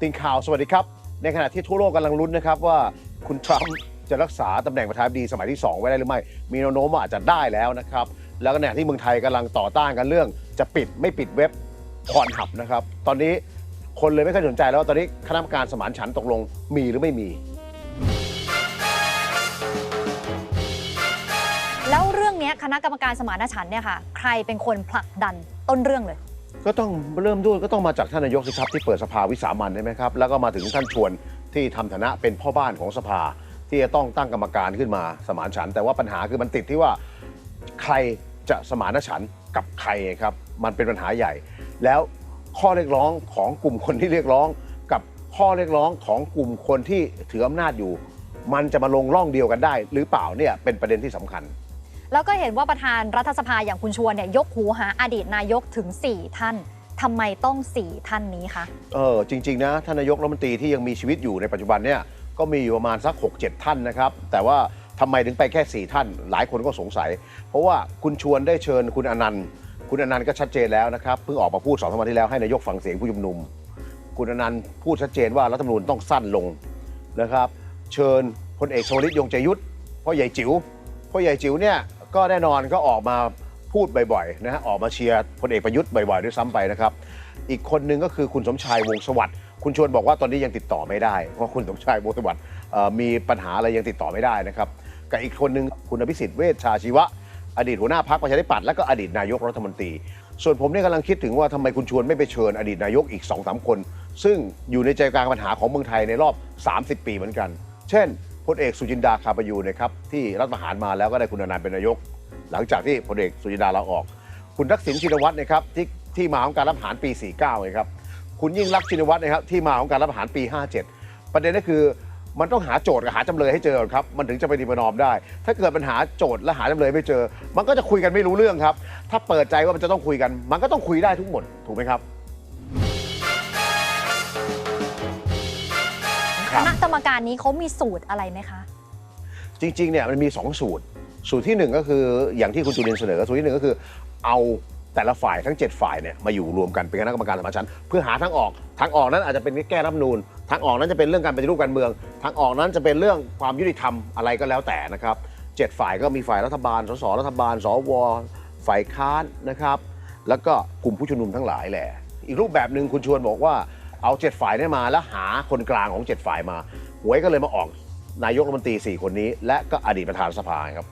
ติงข่าวสวัสดีครับ ในขณะที่ทั่วโลกกำลังลุ้นนะครับว่าคุณทรัมป์จะรักษาตำแหน่งประธานาธิบดีสมัยที่ 2 ไว้ได้หรือไม่ มีแนวโน้มว่าอาจจะได้แล้วนะครับ แล้วก็ในขณะที่เมืองไทยกำลังต่อต้านกันเรื่อง จะปิดไม่ปิดเว็บพรหับนะครับ ตอนนี้คนเลยไม่ค่อยสนใจแล้วว่าตอนนี้คณะกรรมการสมานฉันท์ตกลงมีหรือไม่มี แล้วเรื่องเนี้ยคณะกรรมการสมานฉันท์เนี่ยค่ะ ใครเป็นคนผลักดันต้นเรื่องเลย ก็ต้องเริ่มด้วยก็ต้องมาจากท่านนายกสิครับที่เปิดสภาวิสามันใช่ไหมครับแล้วก็มาถึงท่านชวนที่ทำฐานะเป็นพ่อบ้านของสภา ที่จะต้องตั้งกรรมการขึ้นมาสมานฉันท์แต่ว่าปัญหาคือมันติดที่ว่า ใครจะสมานฉันท์กับใครครับ มันเป็นปัญหาใหญ่ แล้วข้อเรียกร้องของกลุ่มคนที่เรียกร้อง กับข้อเรียกร้องของกลุ่มคนที่ถืออำนาจอยู่ มันจะมาลงร่องเดียวกันได้ หรือเปล่าเนี่ยเป็นประเด็นที่สำคัญ แล้วก็เห็นว่าประธานรัฐสภาอย่างคุณชวนเนี่ยยกหูหาอดีตนายกถึง 4 ท่านทำไมต้อง 4 ท่านนี้คะเออจริง ๆ นะท่านนายกรัฐมนตรีที่ยังมีชีวิตอยู่ในปัจจุบันเนี่ยก็มีอยู่ประมาณสัก 6-7 ท่านนะครับ แต่ว่าทำไมถึงไปแค่ 4 ท่าน หลายคนก็สงสัย เพราะว่าคุณชวนได้เชิญคุณอนันต์ คุณอนันต์ก็ชัดเจนแล้วนะครับเพิ่งออกมาพูดสองสามวันที่แล้วให้นายกฟังเสียงผู้ชุมนุม คุณอนันต์พูดชัดเจนว่ารัฐธรรมนูญต้องสั้นลงนะครับ เชิญพลเอกชวลิตยงใจยุทธพ่อใหญ่จิ๋วพ่อใหญ่จิ๋วเนี่ย ก็แน่นอนก็ออกมาพูดบ่อยๆนะฮะออกมาเชียร์พลเอกประยุทธ์บ่อยๆด้วยซ้ำไปนะครับ อีกคนนึงก็คือคุณสมชายวงศ์สวัสดิ์คุณชวนบอกว่าตอนนี้ยังติดต่อไม่ได้ เพราะคุณสมชายวงศ์สวัสดิ์เอ่อมีปัญหาอะไรยังติดต่อไม่ได้นะครับกับอีกคนนึงคุณอภิสิทธิ์เวชชาชีวะ อดีตหัวหน้าพรรคประชาธิปัตย์และก็อดีตนายกรัฐมนตรี ส่วนผมเนี่ยกำลังคิดถึงว่าทำไมคุณชวนไม่ไปเชิญอดีตนายกอีก2อสคน ซึ่งอยู่ในใจกลางปัญหาของเมืองไทยในรอบ 30 ปีเหมือนกัน เช่น พลเอกสุจินดาคาประยูนะครับที่รัฐประหารมาแล้วก็ได้คุณอนันต์เป็นนายก หลังจากที่พลเอกสุจินดาลาออก คุณทักษิณชินวัตรนะครับที่ที่มาของการรับประหารปี 49นะครับคุณยิ่งรักชินวัตรนะครับที่มาของการรับประหารปี 57 ประเด็นก็คือมันต้องหาโจทย์กับหาจำเลยให้เจอครับ มันถึงจะไปดีประนอมได้ ถ้าเกิดปัญหาโจทย์และหาจำเลยไม่เจอ มันก็จะคุยกันไม่รู้เรื่องครับ ถ้าเปิดใจว่ามันจะต้องคุยกัน มันก็ต้องคุยได้ทุกหมด ถูกไหมครับ คณะกรรมการนี้เขามีสูตรอะไรไหมคะ จริงๆเนี่ยมันมี 2 สูตร สูตรที่ 1 ก็คืออย่างที่คุณจุลินทร์เสนอสูตรที่ 1 ก็คือ เอาแต่ละฝ่ายทั้ง 7 ฝ่ายเนี่ยมาอยู่รวมกันเป็นคณะกรรมการสมานฉันท์เพื่อหาทางออกทางออกนั้นอาจจะเป็นแก้รัฐธรรมนูญทางออกนั้นจะเป็นเรื่องการปฏิรูปการเมือง ทางออกนั้นจะเป็นเรื่องความยุติธรรมอะไรก็แล้วแต่นะครับเจ็ดฝ่ายก็มีฝ่ายรัฐบาล สสรัฐบาล สว ฝ่ายค้านนะครับ แล้วก็กลุ่มผู้ชุมนุมทั้งหลายแหละ อีกรูปแบบหนึ่งคุณชวนบอกว่า เอาเจ็ดฝ่ายเนี่ยมาแล้วหาคนกลางของเจ็ดฝ่ายมาหวยก็เลยมาออกนายกรัฐมนตรีสี่คนนี้ และก็อดีตประธานสภาครับ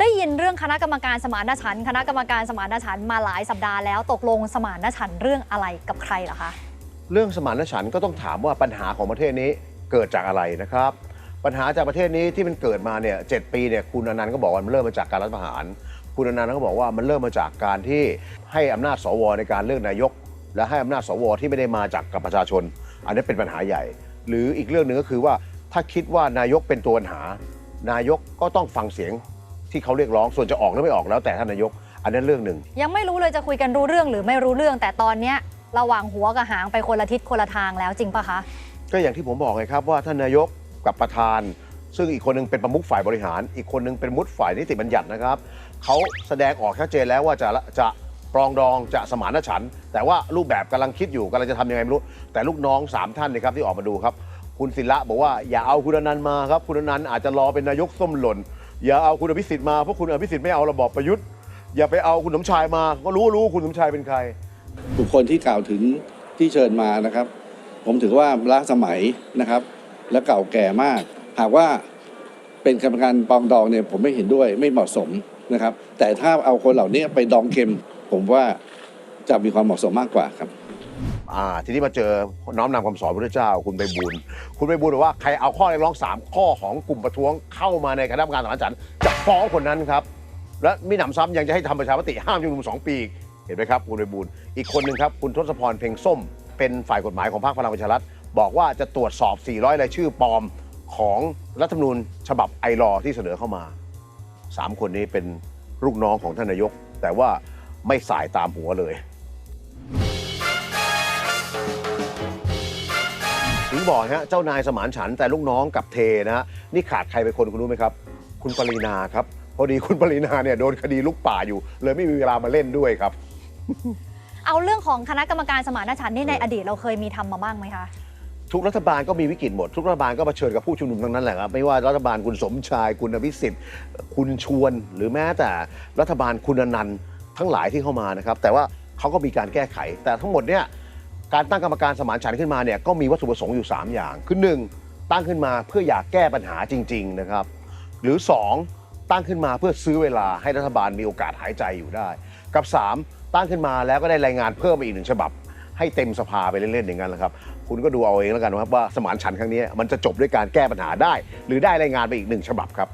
ได้ยินเรื่องคณะกรรมการสมานฉันท์คณะกรรมการสมานฉันท์มาหลายสัปดาห์แล้วตกลงสมานฉันท์เรื่องอะไรกับใครเหรอคะเรื่องสมานฉันท์ก็ต้องถามว่าปัญหาของประเทศนี้เกิดจากอะไรนะครับ ปัญหาจากประเทศนี้ที่มันเกิดมาเนี่ยเจ็ดปีเนี่ยคุณอนันต์ก็บอกว่ามันเริ่มมาจากการรัฐประหาร คุณอนันต์ก็บอกว่ามันเริ่มมาจากการที่ให้อำนาจสวในการเลือกนายก และให้อำนาจสวที่ไม่ได้มาจากกับประชาชน อันนี้เป็นปัญหาใหญ่ หรืออีกเรื่องหนึ่งก็คือว่าถ้าคิดว่านายกเป็นตัวปัญหา นายกก็ต้องฟังเสียงที่เขาเรียกร้องส่วนจะออกหรือไม่ออกแล้วแต่ท่านนายก อันนั้นเรื่องหนึ่ง ยังไม่รู้เลยจะคุยกันรู้เรื่องหรือไม่รู้เรื่อง แต่ตอนเนี้ยระหว่างหัวกับหางไปคนละทิศคนละทางแล้วจริงปะคะก็อย่างที่ผมบอกไงครับว่าท่านนายกกับประธาน ซึ่งอีกคนหนึงเป็นประมุขฝ่ายบริหาร อีกคนหนึงเป็นมุขฝ่ายนิติบัญญัตินะครับเขาแสดงออกชัดเจนแล้วว่าจะจะ ปรองดองจะสมานฉันท์แต่ว่ารูปแบบกำลังคิดอยู่กำลังจะทำยังไงไม่รู้ แต่ลูกน้องสามท่านนะครับที่ออกมาดูครับ คุณศิระบอกว่าอย่าเอาคุณอนันต์มาครับ คุณอนันต์อาจจะรอเป็นนายกส้มหล่น อย่าเอาคุณอภิสิทธิ์มาเพราะคุณอภิสิทธิ์ไม่เอาระบอบประยุทธ์อย่าไปเอาคุณสมชายมา ก็รู้รู้คุณสมชายเป็นใคร บุคคลที่กล่าวถึงที่เชิญมานะครับ ผมถือว่าล้าสมัยนะครับ และเก่าแก่มาก หากว่าเป็นกรรมการปรองดองเนี่ยผมไม่เห็นด้วยไม่เหมาะสมนะครับ แต่ถ้าเอาคนเหล่านี้ไปดองเค็ม ผมว่าจะมีความเหมาะสมมากกว่าครับ อ่าทีนี้มาเจอน้อมนำคำสอนพระพุทธเจ้า คุณไปบุญคุณไปบุญบอกว่าใครเอาข้อเรียกร้อง3ข้อของกลุ่มประท้วงเข้ามาในคณะกรรมการสานฉันท์จะฟ้องคนนั้นครับ และมีหนำซ้ำยังจะให้ทำประชามติห้ามชุมนุมสองปีอีกเห็นไหมครับคุณไปบุญอีกคนหนึ่งครับคุณทศพรเพ็งส้ม เป็นฝ่ายกฎหมายของพรรคพลังประชารัฐบอกว่าจะตรวจสอบ 400รายชื่อปลอมของรัฐธรรมนูญฉบับไอรอที่เสนอเข้ามาสามคนนี้เป็นลูกน้องของท่านนายก แต่ว่า ไม่สายตามหัวเลยถึงบอกฮะเจ้านายสมานฉันท์แต่ลูกน้องกับเทนะฮะนี่ขาดใครไปคนคุณรู้ไหมครับ คุณปรินาครับ พอดีคุณปรินาเนี่ยโดนคดีลุกป่าอยู่ เลยไม่มีเวลามาเล่นด้วยครับ เอาเรื่องของคณะกรรมการสมานฉันท์นี่ในอดีตเราเคยมีทำมาบ้างไหมคะ ทุกรัฐบาลก็มีวิกฤตหมด ทุกรัฐบาลก็เผชิญกับผู้ชุมนุมทั้งนั้นแหละครับ ไม่ว่ารัฐบาลคุณสมชาย คุณอภิสิทธิ์ คุณชวน หรือแม้แต่รัฐบาลคุณอนันต์ ทั้งหลายที่เข้ามานะครับแต่ว่าเขาก็มีการแก้ไข แต่ทั้งหมดเนี่ยการตั้งกรรมการสมานฉันท์ขึ้นมาเนี่ยก็มีวัตถุประสงค์อยู่ 3 อย่างคือหนึ่งตั้งขึ้นมาเพื่ออยากแก้ปัญหาจริง ๆนะครับ หรือ 2 ตั้งขึ้นมาเพื่อซื้อเวลาให้รัฐบาลมีโอกาสหายใจอยู่ได้ กับ 3 ตั้งขึ้นมาแล้วก็ได้รายงานเพิ่มอีกหนึ่งฉบับ ให้เต็มสภาไปเล่นๆอย่างนั้นแหละครับคุณก็ดูเอาเองแล้วกันนะครับว่าสมานฉันท์ครั้งนี้มันจะจบด้วยการแก้ปัญหาได้ หรือได้รายงานไปอีกหนึ่งฉบับครับ